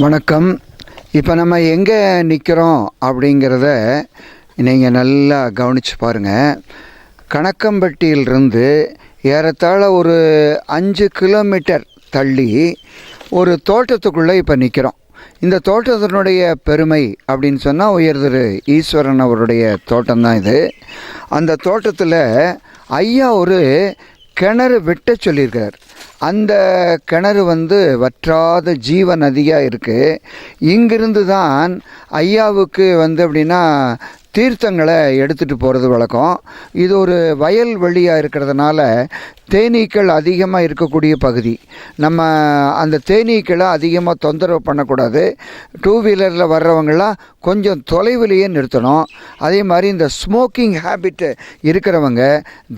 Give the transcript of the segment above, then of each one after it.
வணக்கம். இப்போ நம்ம எங்கே நிற்கிறோம் அப்படிங்கிறத நீங்கள் நல்லா கவனித்து பாருங்கள் கணக்கம்பட்டியிலிருந்து ஏறத்தாழ ஒரு அஞ்சு கிலோமீட்டர் தள்ளி ஒரு தோட்டத்துக்குள்ளே இப்போ நிற்கிறோம் இந்த தோட்டத்தினுடைய பெருமை அப்படின்னு சொன்னால் உயர்திரு ஈஸ்வரன் அவருடைய தோட்டம்தான் இது. அந்த தோட்டத்தில் ஐயா ஒரு கிணறு வெட்ட சொல்லியிருக்கார் அந்த கிணறு வந்து வற்றாத ஜீவ நதியாக இருக்குது இங்கிருந்து தான் ஐயாவுக்கு வந்து அப்படின்னா தீர்த்தங்களை எடுத்துகிட்டு போகிறது வழக்கம். இது ஒரு வயல் வெளியாக இருக்கிறதுனால தேனீக்கள் அதிகமாக இருக்கக்கூடிய பகுதி. நம்ம அந்த தேனீக்களை அதிகமாக தொந்தரவு பண்ணக்கூடாது. டூ வீலரில் வர்றவங்களாம் கொஞ்சம் தொலைவிலேயே நிறுத்தணும். அதே மாதிரி இந்த ஸ்மோக்கிங் ஹேபிட்டு இருக்கிறவங்க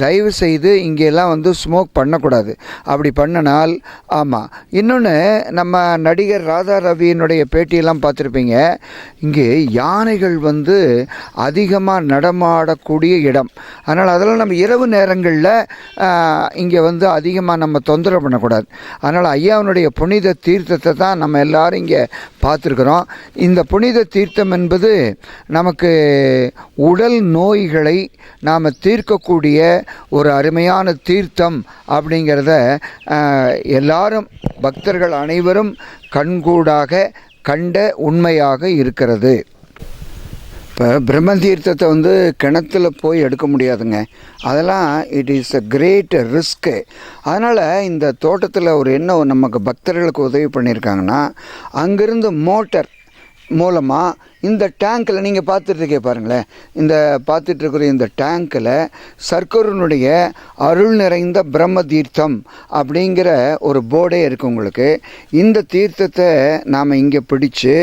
தயவு செய்து இங்கெல்லாம் வந்து ஸ்மோக் பண்ணக்கூடாது. அப்படி பண்ணினால் ஆமாம் இன்னொன்று நம்ம நடிகர் ராதா ரவியினுடைய பேட்டியெல்லாம் பார்த்துருப்பீங்க. இங்கே யானைகள் வந்து அதிகமாக நடமாடக்கூடிய இடம். அதனால் அதெல்லாம் நம்ம இரவு நேரங்களில் இங்கே வந்து அதிகமாக நம்ம தொந்தரவு பண்ணக்கூடாது. அதனால் ஐயாவினுடைய புனித தீர்த்தத்தை தான் நம்ம எல்லாரும் இங்கே பார்த்துருக்குறோம். இந்த புனித தீர்த்தம் என்பது நமக்கு உடல் நோய்களை நாம் தீர்க்கக்கூடிய ஒரு அருமையான தீர்த்தம் அப்படிங்கிறத எல்லாரும் பக்தர்கள் அனைவரும் கண்கூடாக கண்ட உண்மையாக இருக்கிறது. இப்போ பிரம்ம தீர்த்தத்தை வந்து கிணத்துல போய் எடுக்க முடியாதுங்க. அதெல்லாம் it is a great risk அதனால் இந்த தோட்டத்தில் ஒரு என்ன நமக்கு பக்தர்களுக்கு உதவி பண்ணியிருக்காங்கன்னா அங்கேருந்து மோட்டர் மூலமாக இந்த டேங்க்கில் நீங்கள் பார்த்துட்ருக்கே பாருங்களேன். இந்த பார்த்துட்ருக்குற இந்த டேங்க்கில் சர்க்கருனுடைய அருள் நிறைந்த பிரம்ம தீர்த்தம் அப்படிங்கிற ஒரு போர்டே இருக்குது உங்களுக்கு. இந்த தீர்த்தத்தை நாம் இங்கே பிடிச்சு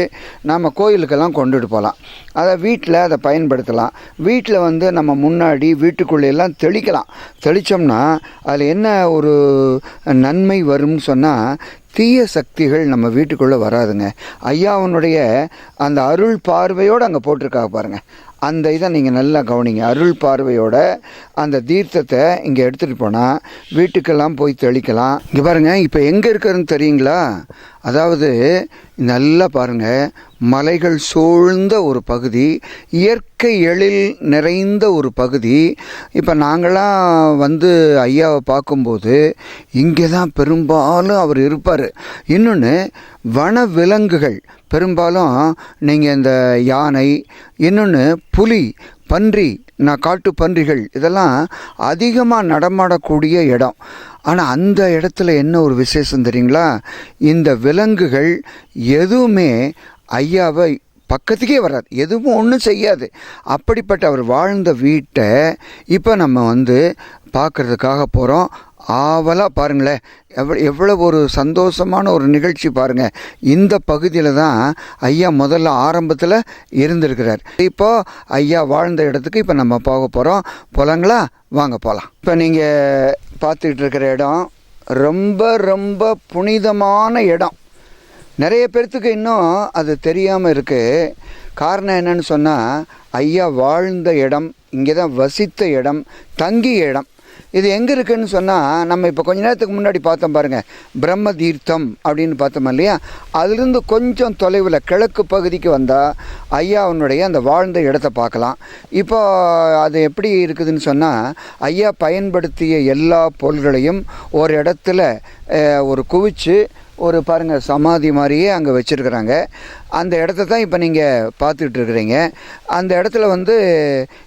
நாம் கோயிலுக்கெல்லாம் கொண்டுட்டு போகலாம் அதை வீட்டில் அதை பயன்படுத்தலாம். வீட்டில் வந்து நம்ம முன்னாடி வீட்டுக்குள்ளேயெல்லாம் தெளிக்கலாம். தெளித்தோம்னா அதில் என்ன ஒரு நன்மை வரும்னு சொன்னால் தீய சக்திகள் நம்ம வீட்டுக்குள்ளே வராதுங்க. ஐயாவனுடைய அந்த அருள் பார்வையோடு அங்கே போட்டிருக்காங்க பாருங்கள் அந்த இதை நீங்கள் நல்லா கவனிங்க. அருள் பார்வையோட அந்த தீர்த்தத்தை இங்கே எடுத்துகிட்டு போனால் வீட்டுக்கெல்லாம் போய் தெளிக்கலாம். இங்கே பாருங்கள் இப்போ எங்கே இருக்கிறதுன்னு தெரியுங்களா? அதாவது நல்லா பாருங்கள் மலைகள் சூழ்ந்த ஒரு பகுதி இயற்கை எழில் நிறைந்த ஒரு பகுதி. இப்போ நாங்களாம் வந்து ஐயாவை பார்க்கும்போது இங்கே தான் பெரும்பாலும் அவர் இருப்பார். இன்னொன்று வன விலங்குகள் பெரும்பாலும் நீங்கள் இந்த யானை இன்னொன்று புலி பன்றி நான் காட்டு பன்றிகள் இதெல்லாம் அதிகமாக நடமாடக்கூடிய இடம். ஆனால் அந்த இடத்துல என்ன ஒரு விசேஷம் தெரியுங்களா? இந்த விலங்குகள் எதுவுமே ஐயாவை பக்கத்துக்கே வராது. எதுவும் ஒன்றும் செய்யாது. அப்படிப்பட்ட அவர் வாழ்ந்த வீட்டை இப்போ நம்ம வந்து பார்க்குறதுக்காக போகிறோம் ஆவலாக பாருங்களேன். எவ்வளோ எவ்வளோ ஒரு சந்தோஷமான ஒரு நிகழ்ச்சி பாருங்கள் இந்த பகுதியில் தான் ஐயா முதல்ல ஆரம்பத்தில் இருந்திருக்கிறார். இப்போ ஐயா வாழ்ந்த இடத்துக்கு இப்போ நம்ம போக போகிறோம் போகலாங்களா வாங்க போகலாம் இப்போ நீங்கள் பார்த்துக்கிட்டு இருக்கிற இடம் ரொம்ப ரொம்ப புனிதமான இடம். நிறைய பேர்த்துக்கு இன்னும் அது தெரியாமல் இருக்குது காரணம் என்னன்னு சொன்னால் ஐயா வாழ்ந்த இடம் இங்கே தான் வசித்த இடம் தங்கிய இடம். இது எங்கே இருக்குன்னு சொன்னால் நம்ம இப்போ கொஞ்ச நேரத்துக்கு முன்னாடி பார்த்தோம் பாருங்கள் பிரம்ம தீர்த்தம் அப்படின்னு பார்த்தோம் இல்லையா? அதுலேருந்து கொஞ்சம் தொலைவில் கிழக்கு பகுதிக்கு வந்தால் ஐயாவுடைய அந்த வாழ்ந்த இடத்த பார்க்கலாம். இப்போ அது எப்படி இருக்குதுன்னு சொன்னால் ஐயா பயன்படுத்திய எல்லா பொருள்களையும் ஒரு இடத்துல ஒரு குவிச்சு ஒரு பாருங்கள் சமாதி மாதிரியே அங்கே வச்சுருக்குறாங்க. அந்த இடத்த தான் இப்போ நீங்கள் பார்த்துக்கிட்டு இருக்கிறீங்க. அந்த இடத்துல வந்து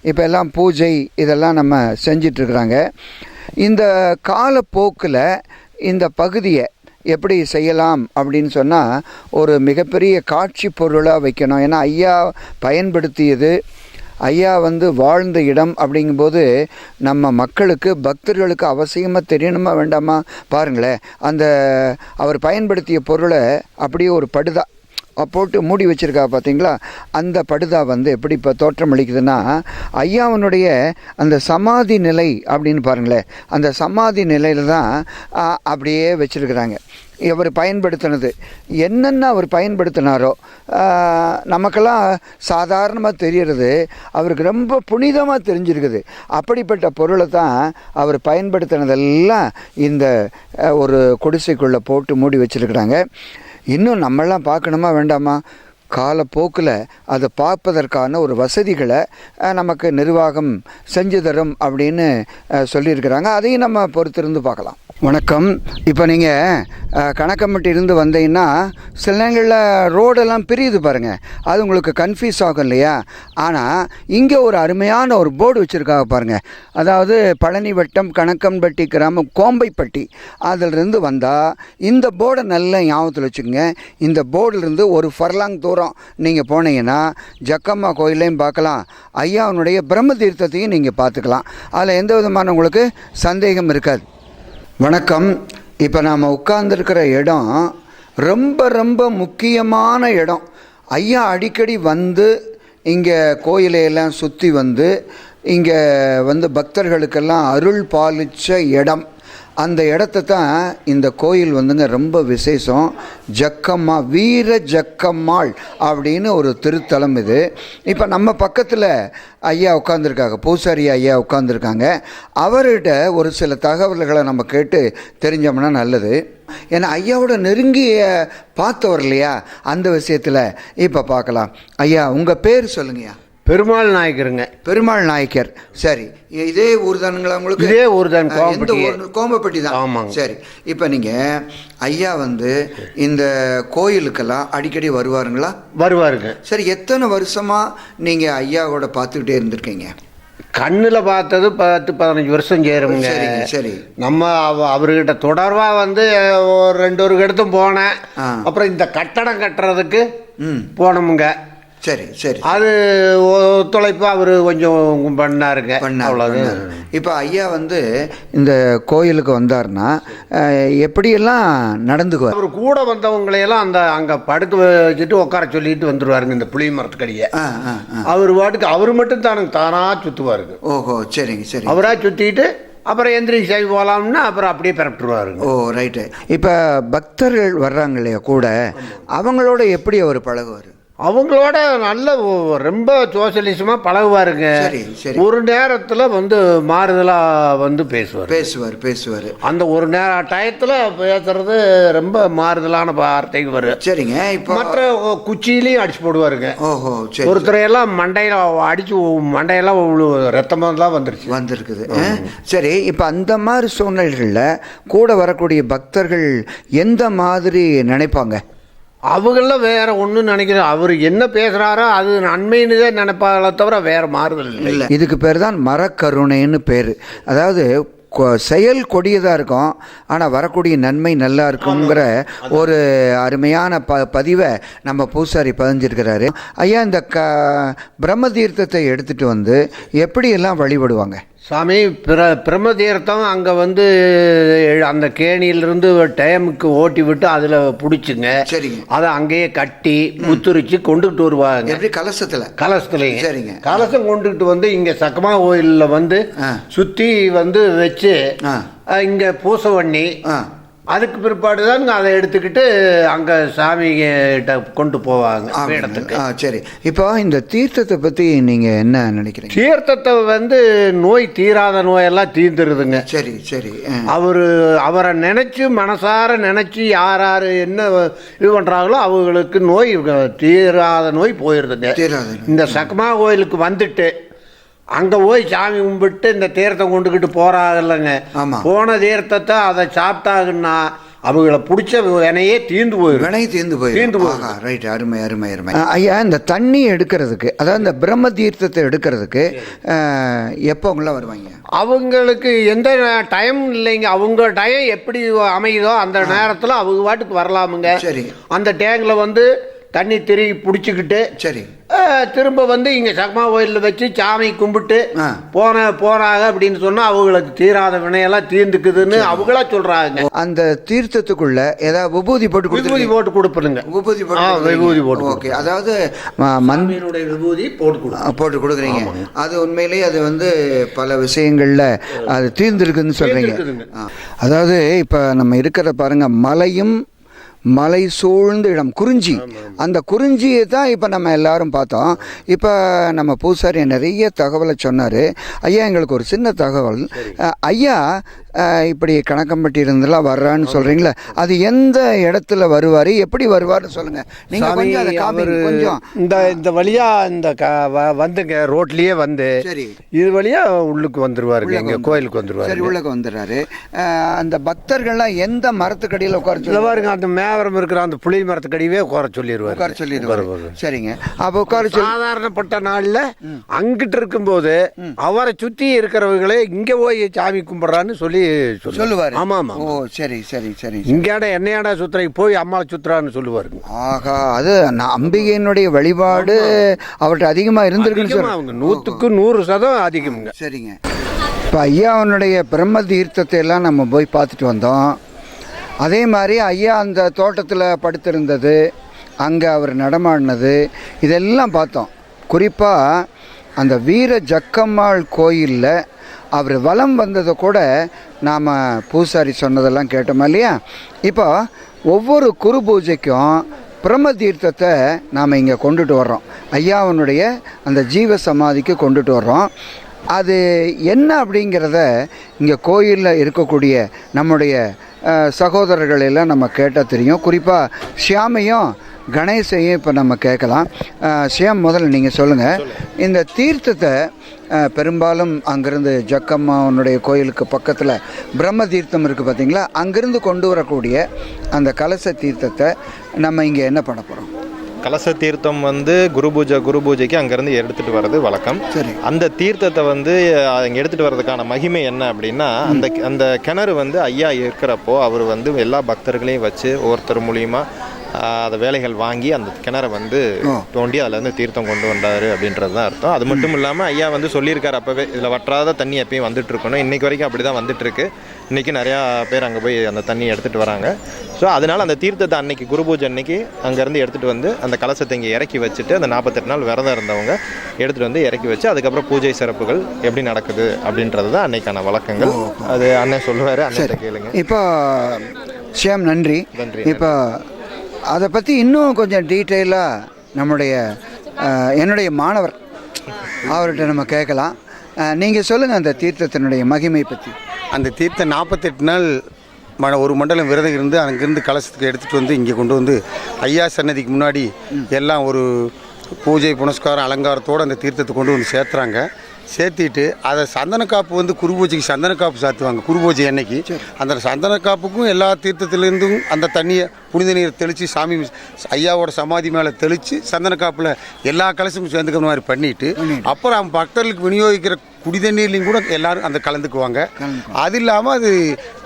இப்போ எல்லாம் பூஜை இதெல்லாம் நம்ம செஞ்சிட்ருக்குறாங்க இந்த காலப்போக்கில் இந்த பகுதியை எப்படி செய்யலாம் அப்படின்னு சொன்னால் ஒரு மிகப்பெரிய காட்சி பொருளாக வைக்கணும். ஏன்னா ஐயா பயன்படுத்தியது ஐயா வந்து வாழ்ந்த இடம் அப்படிங்கும்போது நம்ம மக்களுக்கு பக்தர்களுக்கு அவசியமாக தெரியணுமா வேண்டாமா? பாருங்களேன் அந்த அவர் பயன்படுத்திய பொருளை அப்படியே ஒரு படுதா போட்டு மூடி வச்சிருக்கா பார்த்தீங்களா? அந்த படுதா வந்து எப்படி இப்போ தோற்றம் அளிக்குதுன்னா ஐயாவனுடைய அந்த சமாதி நிலை அப்படின்னு பாருங்களேன் அந்த சமாதி நிலையில் தான் அப்படியே வச்சுருக்குறாங்க. இவர் பயன்படுத்தினது. என்னென்ன அவர் பயன்படுத்தினாரோ நமக்கெல்லாம் சாதாரணமாக தெரியறது அவருக்கு ரொம்ப புனிதமாக தெரிஞ்சிருக்குது. அப்படிப்பட்ட பொருளை தான் அவர் பயன்படுத்தினதெல்லாம் இந்த ஒரு குடிசைக்குள்ளே போட்டு மூடி வச்சுருக்குறாங்க. இன்னும் நம்மளாம் பார்க்கணுமா வேண்டாமா? காலப்போக்கில் அதை பார்ப்பதற்கான ஒரு வசதிகளை நமக்கு நிர்வாகம் செஞ்சு தரும் அப்படின்னு சொல்லியிருக்கிறாங்க. அதையும் நம்ம பொறுத்திருந்து பார்க்கலாம். வணக்கம். இப்போ நீங்கள் கணக்கம்பட்டி இருந்து வந்தீங்கன்னா சில நேரங்களில் ரோடெல்லாம் பிரியுது பாருங்கள் அது உங்களுக்கு கன்ஃபியூஸ் ஆகும் இல்லையா? ஆனால் இங்கே ஒரு அருமையான ஒரு போர்டு வச்சுருக்காங்க பாருங்கள் அதாவது பழனி வட்டம் கணக்கம்பட்டி கிராமம் கோம்பைப்பட்டி. அதிலிருந்து வந்தால் இந்த போர்டை நல்ல ஞாபகத்தில் வச்சுக்கோங்க. இந்த போர்டிலிருந்து ஒரு ஃபர்லாங் தூரம் நீங்கள் போனீங்கன்னா ஜக்கம்மா கோயிலையும் பார்க்கலாம். ஐயாவுனுடைய பிரம்ம தீர்த்தத்தையும் நீங்கள் பார்த்துக்கலாம். அதில் எந்த விதமான உங்களுக்கு சந்தேகம் இருக்காது. வணக்கம். இப்போ நாம் உட்கார்ந்துருக்கிற இடம் ரொம்ப ரொம்ப முக்கியமான இடம். ஐயா அடிக்கடி வந்து இங்கே கோயிலையெல்லாம் சுற்றி வந்து இங்கே வந்து பக்தர்களுக்கெல்லாம் அருள் பாலிச்ச இடம். அந்த இடத்த தான் இந்த கோயில் வந்துங்க ரொம்ப விசேஷம். ஜக்கம்மா வீர ஜக்கம்மாள் அப்படின்னு ஒரு திருத்தலம் இது. இப்போ நம்ம பக்கத்தில் ஐயா உட்காந்துருக்காங்க பூசாரி ஐயா உட்காந்துருக்காங்க அவர்கிட்ட ஒரு சில தகவல்களை நம்ம கேட்டு தெரிஞ்சோம்னா நல்லது. ஏன்னா ஐயாவோட நெருங்கிய பார்த்தவர் இல்லையா? அந்த விஷயத்தில் இப்போ பார்க்கலாம். ஐயா உங்கள் பேர் சொல்லுங்கய்யா. பெருமாள் நாயக்கருங்க பெருமாள் நாயக்கர். சரி இதே ஊர் தானுங்களா உங்களுக்கு? இதே ஊர் தான். ஊர்? கோம்பப்பட்டி தான். ஆமாங்க. சரி இப்போ நீங்கள் ஐயா வந்து இந்த கோயிலுக்கெல்லாம் அடிக்கடி வருவாருங்களா? வருவாருங்க. சரி எத்தனை வருஷமா நீங்கள் ஐயாவோட பார்த்துக்கிட்டே இருந்திருக்கீங்க? கண்ணுல பார்த்தது பத்து பதினஞ்சு வருஷம் சேருங்க சரி. நம்ம அவ- அவர்கிட்ட தொடர்பா வந்து ஒரு ரெண்டு ஒரு இடத்தும் போனேன். அப்புறம் இந்த கட்டடம் கட்டுறதுக்கு ம். போனோமுங்க. சரி சரி. அது ஒத்துழைப்பு அவர் கொஞ்சம் பண்ணாருங்க. பண்ணார். இப்போ ஐயா வந்து இந்த கோயிலுக்கு வந்தாருன்னா அஹ், எப்படியெல்லாம் நடந்துக்குவார்? அவர் கூட வந்தவங்களையெல்லாம் அந்த அங்க படுக்க வச்சுட்டு உட்கார சொல்லிட்டு வந்துருவாருங்க இந்த புளிய மரத்துக்கடிய. அவர் பாட்டுக்கு அவர் மட்டும் தானுங்க தானா சுத்துவாருங்க. ஓஹோ சரிங்க சரி அவரா சுத்திட்டு அப்புறம் எந்திரிச்சு சரி போலாம்னா அப்புறம் அப்படியே பிறப்பிட்டுருவாருங்க ஓ ரைட்டு. இப்போ பக்தர்கள் வர்றாங்க இல்லையா கூட? அவங்களோட எப்படி அவர் பழகுவார்? அவங்களோட நல்ல ரொம்ப சோசியலிசமா பழகுவாருங்க. ஒரு நேரத்துல வந்து மாறுதலா வந்து பேசுவார். பேசுவார் பேசுவார். அந்த ஒரு நேர டயத்துல பேசுறது ரொம்ப மாறுதலான வார்த்தைக்கு வரும் சரிங்க இப்போ மற்ற குச்சியிலையும் அடிச்சு போடுவாருங்க. ஓஹோ சரி. ஒருத்தரையெல்லாம் மண்டையில அடிச்சு மண்டையெல்லாம் தான் வந்துருச்சு. வந்திருக்குது? சரி இப்போ அந்த மாதிரி சூழ்நிலைகளில் கூட வரக்கூடிய பக்தர்கள் எந்த மாதிரி நினைப்பாங்க? அவங்கள வேற ஒன்றும் நினைக்கிறேன் அவர் என்ன பேசுறாரோ அது நன்மைன்னு தான் நினைப்பாங்களே தவிர வேற மாறுதல் இல்லை. இதுக்கு பேர் தான் மரக்கருணைன்னு பேர். அதாவது கொ- செயல் கொடியதாக இருக்கும் ஆனால் வரக்கூடிய நன்மை நல்லா இருக்குங்கிற ஒரு அருமையான ப பதிவை நம்ம பூசாரி பதிஞ்சிருக்கிறாரு. ஐயா இந்த க பிரம்ம தீர்த்தத்தை எடுத்துட்டு வந்து எப்படியெல்லாம் வழிபடுவாங்க? சாமி பிர பிரம்ம தீர்த்தம் அங்கே வந்து அந்த கேணியிலிருந்து டைமுக்கு ஓட்டி விட்டு அதில் பிடிச்சுங்க. சரிங்க. அதை அங்கேயே கட்டி முத்துரிச்சு கொண்டுகிட்டு வருவாங்க. எப்படி? கலசத்தில்? கலசத்துலேயே. சரிங்க. கலசம் கொண்டுகிட்டு வந்து இங்கே சக்கமா கோயிலில் வந்து. சுற்றி வந்து வச்சு இங்கே பூசை பண்ணி அதுக்கு பிற்பாடு தான் அதை எடுத்துக்கிட்டு அங்கே சாமி கிட்ட கொண்டு போவாங்க ஆ சரி. இப்போ இந்த தீர்த்தத்தை பற்றி நீங்கள் என்ன நினைக்கிறீங்க? தீர்த்தத்தை வந்து நோய் தீராத நோயெல்லாம் தீர்ந்துருதுங்க. சரி சரி. அவர் அவரை நினைச்சு மனசார நினைச்சு யார் யார் என்ன இது பண்றாங்களோ அவங்களுக்கு நோய் தீராத நோய் போயிருதுங்க. தீராத இந்த சக்கமா கோயிலுக்கு வந்துட்டு அங்க போய் சாமி கும்பிட்டு இந்த தீர்த்தம் கொண்டுக்கிட்டு போறாங்கல்லங்க ஆமா. போன தீர்த்தத்தை அதை சாப்பிட்டாங்கன்னா அவங்கள பிடிச்ச வினையே தீர்ந்து போயிடும். வினை தீர்ந்து போய் தீர்ந்து போயிடும். ரைட் அருமை அருமை அருமை. ஐயா இந்த தண்ணி எடுக்கிறதுக்கு அதாவது இந்த பிரம்ம தீர்த்தத்தை எடுக்கிறதுக்கு எப்போங்களாம் வருவாங்க? அவங்களுக்கு எந்த டைம் இல்லைங்க. அவங்க டைம் எப்படி அமையுதோ அந்த நேரத்தில் அவங்க பாட்டுக்கு வரலாமுங்க. சரி. அந்த டேங்கில் வந்து தண்ணி திருகி பிடிச்சிக்கிட்டு சரி. திரும்ப வந்து இங்கே சக்மா கோயிலில் வச்சு சாமி கும்பிட்டு. போன போறாங்க அப்படின்னு சொன்னால் அவங்களுக்கு தீராத வினையெல்லாம் தீர்ந்துக்குதுன்னு அவங்களா சொல்கிறாங்க அந்த தீர்த்தத்துக்குள்ள ஏதாவது விபூதி போட்டு விபூதி போட்டு கொடுப்பணுங்க விபூதி போட்டு விபூதி போட்டு ஓகே அதாவது ம- மண் மீனுடைய விபூதி போட்டு போட்டு கொடுக்குறீங்க. அது உண்மையிலேயே அது வந்து பல விஷயங்கள்ல அது தீர்ந்திருக்குதுங்க. ஆ. அதாவது இப்போ நம்ம இருக்கிற பாருங்க மலையும் மலை சூழ்ந்த இடம் குறிஞ்சி. அந்த குறிஞ்சியை தான் இப்போ நம்ம எல்லாரும் பார்த்தோம். இப்போ நம்ம பூசாரி நிறைய தகவலை சொன்னார். ஐயா எங்களுக்கு ஒரு சின்ன தகவல். ஐயா இப்படி கணக்கம்பட்டி இருந்தெல்லாம் வர்றான்னு சொல்கிறீங்களா அது எந்த இடத்துல வருவார்? எப்படி வருவார்னு சொல்லுங்கள் நீங்கள் சாமி கொஞ்சம் அதை காமிங்க கொஞ்சம். இந்த இந்த வழியா இந்த க வ- வந்துங்க ரோட்லயே வந்து சரி. இது வழியா உள்ளுக்கு வந்துருவாருங்க உள்ளக்க எங்க வந்து- கோயிலுக்கு சரி வந்துருவாரு உள்ளக்க வந்துடுறாரு. அந்த பக்தர்கள்லாம் எந்த மரத்துக்கடியில் உட்கார இதுல சொல்லி பாருங்க அந்த மேவரம் இருக்கிற அந்த புளி மரத்துக்கடியே உட்கார சொல்லிடுவாரு உட்கார சொல்லிடுவாரு சரிங்க. அப்போ உட்கார சாதாரணப்பட்ட நாள்ல அங்கிட்டு இருக்கும்போது அவரை சுத்தி இருக்கிறவங்களே இங்க போய் சாமி கும்பிடுறான்னு சொல்லி சொல்லுவாரு. ஆமா ஆமா ஓ சரி சரி சரி இங்கேடா என்னையாடா சுத்துறைக்கு போய் அம்மாவை சுத்துறான்னு சொல்லுவாருங்க ஆகா அது அம்பிகையினுடைய வழிபாடு அவர்கிட்ட அதிகமாக இருந்திருக்குன்னு அதிகமா சொல்ல அவங்க நூத்துக்கு நூறு சதம் அதிகம்ங்க. சரிங்க. இப்போ ஐயாவனுடைய பிரம்ம தீர்த்தத்தை எல்லாம் நம்ம போய் பார்த்துட்டு வந்தோம். அதே மாதிரி ஐயா அந்த தோட்டத்தில் படுத்திருந்தது. அங்கே அவர் நடமாடினது. இதெல்லாம் பார்த்தோம். குறிப்பாக அந்த வீர ஜக்கம்மாள் கோயிலில் அவர் வலம் வந்ததை கூட நாம் பூசாரி சொன்னதெல்லாம் கேட்டோமா இல்லையா? இப்போ ஒவ்வொரு குரு பூஜைக்கும் பிரம்ம தீர்த்தத்தை நாம் இங்கே கொண்டுட்டு வர்றோம். ஐயாவனுடைய அந்த ஜீவ சமாதிக்கு கொண்டுட்டு வர்றோம். அது என்ன அப்படிங்கிறத இங்கே கோயிலில் இருக்கக்கூடிய நம்முடைய அஹ், சகோதரர்கள் எல்லாம் நம்ம கேட்டால் தெரியும். குறிப்பாக ஷியாமையும் கணேசையும் இப்போ நம்ம கேட்கலாம். ஷியாம் முதல்ல நீங்கள் சொல்லுங்கள் இந்த தீர்த்தத்தை பெரும்பாலும் அங்கேருந்து ஜக்கம்மாவனுடைய கோயிலுக்கு பக்கத்தில் பிரம்ம தீர்த்தம் இருக்குது பார்த்தீங்களா அங்கேருந்து கொண்டு வரக்கூடிய அந்த கலச தீர்த்தத்தை நம்ம இங்கே என்ன பண்ண போகிறோம் கலச தீர்த்தம் வந்து குரு பூஜை குரு பூஜைக்கு அங்கேருந்து எடுத்துட்டு வர்றது வழக்கம். சரி. அந்த தீர்த்தத்தை வந்து அங்கே எடுத்துட்டு வர்றதுக்கான மகிமை என்ன அப்படின்னா அந்த அந்த கிணறு வந்து ஐயா இருக்கிறப்போ அவர் வந்து எல்லா பக்தர்களையும் வச்சு ஒவ்வொருத்தர் மூலியமா அதை வேலைகள் வாங்கி அந்த கிணறை வந்து. தோண்டி அதுல இருந்து தீர்த்தம் கொண்டு வந்தாரு அப்படின்றது தான் அர்த்தம். அது மட்டும் இல்லாம ஐயா வந்து சொல்லியிருக்காரு அப்பவே இதுல வற்றாத தண்ணி எப்பயும் வந்துட்டு இருக்கணும். இன்னைக்கு வரைக்கும் அப்படிதான் வந்துட்டு இருக்கு இன்னைக்கு நிறையா பேர் அங்கே போய் அந்த தண்ணி எடுத்துட்டு வராங்க. ஸோ அதனால அந்த தீர்த்தத்தை அன்னைக்கு குரு பூஜை அன்னைக்கு அங்கேருந்து எடுத்துட்டு வந்து அந்த கலசத்தை இங்கே இறக்கி வச்சுட்டு அந்த நாற்பத்தெட்டு நாள் விரதம் இருந்தவங்க எடுத்துட்டு வந்து இறக்கி வச்சு அதுக்கப்புறம் பூஜை சிறப்புகள் எப்படி நடக்குது அப்படின்றது தான் அன்னைக்கான வழக்கங்கள். அது அண்ணன் சொல்லுவாரு அண்ணன் கேளுங்க. இப்போ ஷியாம் நன்றி நன்றி, இப்போ அதை பற்றி இன்னும் கொஞ்சம் டீட்டெயிலாக நம்முடைய என்னுடைய மாணவர் அவர்கிட்ட நம்ம கேட்கலாம். நீங்கள் சொல்லுங்கள் அந்த தீர்த்தத்தினுடைய மகிமை பற்றி அந்த தீர்த்தம் நாற்பத்தெட்டு நாள் ம ஒரு மண்டலம் விரதம் இருந்து அங்கேருந்து கலசத்துக்கு எடுத்துகிட்டு வந்து இங்கே கொண்டு வந்து ஐயா சன்னதிக்கு முன்னாடி எல்லாம் ஒரு பூஜை புனஸ்காரம் அலங்காரத்தோடு அந்த தீர்த்தத்தை கொண்டு வந்து சேர்த்துறாங்க. சேர்த்திட்டு அதை சந்தன காப்பு வந்து குரு பூஜைக்கு சந்தன காப்பு சாத்துவாங்க. குரு பூஜை அன்னைக்கு. அந்த சந்தன காப்புக்கும் எல்லா தீர்த்தத்திலேருந்தும் அந்த தண்ணியை புனித நீர் தெளித்து சாமி ஐயாவோட சமாதி மேலே தெளித்து சந்தன காப்பில் எல்லா கலசமும் சேர்ந்துக்கிற மாதிரி பண்ணிட்டு அப்புறம் பக்தர்களுக்கு விநியோகிக்கிற குடி தண்ணீர்லையும் கூட எல்லாரும் அந்த கலந்துக்குவாங்க. அது இல்லாமல் அது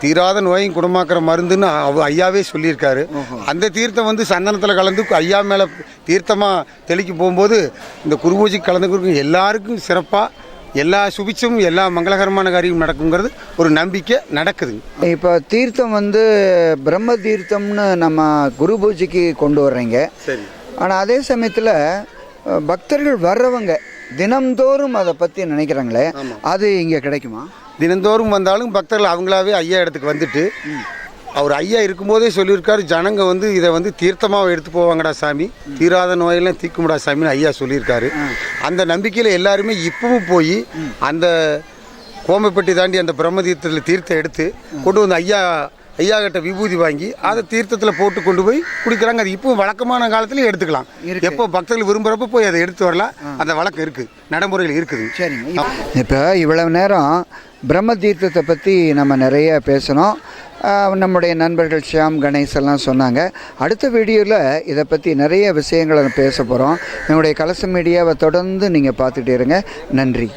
தீராத நோயும் குணமாக்குற மருந்துன்னு அவ ஐயாவே சொல்லியிருக்காரு. அந்த தீர்த்தம் வந்து சந்தனத்தில் கலந்து ஐயா மேலே தீர்த்தமாக தெளிக்க போகும்போது இந்த குருபூஜைக்கு கலந்துக்கிறவங்க எல்லாருக்கும் சிறப்பாக எல்லா சுபிச்சமும் எல்லா மங்களகரமான காரியம் நடக்குங்கிறது ஒரு நம்பிக்கை நடக்குதுங்க இப்போ தீர்த்தம் வந்து பிரம்ம தீர்த்தம்னு நம்ம குரு பூஜைக்கு கொண்டு வர்றீங்க. சரி. ஆனால் அதே சமயத்தில் பக்தர்கள் வர்றவங்க தினம்தோறும் அதை பற்றி நினைக்கிறாங்களே அது இங்கே கிடைக்குமா? தினந்தோறும் வந்தாலும் பக்தர்கள் அவங்களாவே ஐயா இடத்துக்கு வந்துட்டு அவர் ஐயா இருக்கும்போதே சொல்லியிருக்காரு ஜனங்க வந்து இதை வந்து தீர்த்தமாக எடுத்து போவாங்கடா சாமி. தீராத நோயெல்லாம் தீக்கும்டா சாமின்னு ஐயா சொல்லியிருக்காரு. அந்த நம்பிக்கையில் எல்லாருமே இப்பவும் போய் அந்த கோமைப்பட்டி தாண்டி அந்த பிரம்ம தீர்த்தத்தில் தீர்த்தம் எடுத்து கொண்டு வந்து ஐயா ஐயா கிட்ட விபூதி வாங்கி அதை தீர்த்தத்தில் போட்டு கொண்டு போய் குடிக்கிறாங்க. அது இப்பவும் வழக்கமான காலத்துலயும் எடுத்துக்கலாம். எப்போ பக்தர்கள் விரும்புகிறப்ப போய் அதை எடுத்து வரலாம். அந்த வழக்கம் இருக்குது நடைமுறையில் இருக்குது. சரிங்க. இப்போ இவ்வளவு நேரம் பிரம்ம தீர்த்தத்தை பற்றி நம்ம நிறைய பேசணும் நம்முடைய நண்பர்கள் ஷியாம் கணேஷ் எல்லாம் சொன்னாங்க. அடுத்த வீடியோவில் இதை பற்றி நிறைய விஷயங்களை பேச போகிறோம் என்னுடைய கலச மீடியாவை தொடர்ந்து நீங்கள் பார்த்துட்டே இருங்க. நன்றி.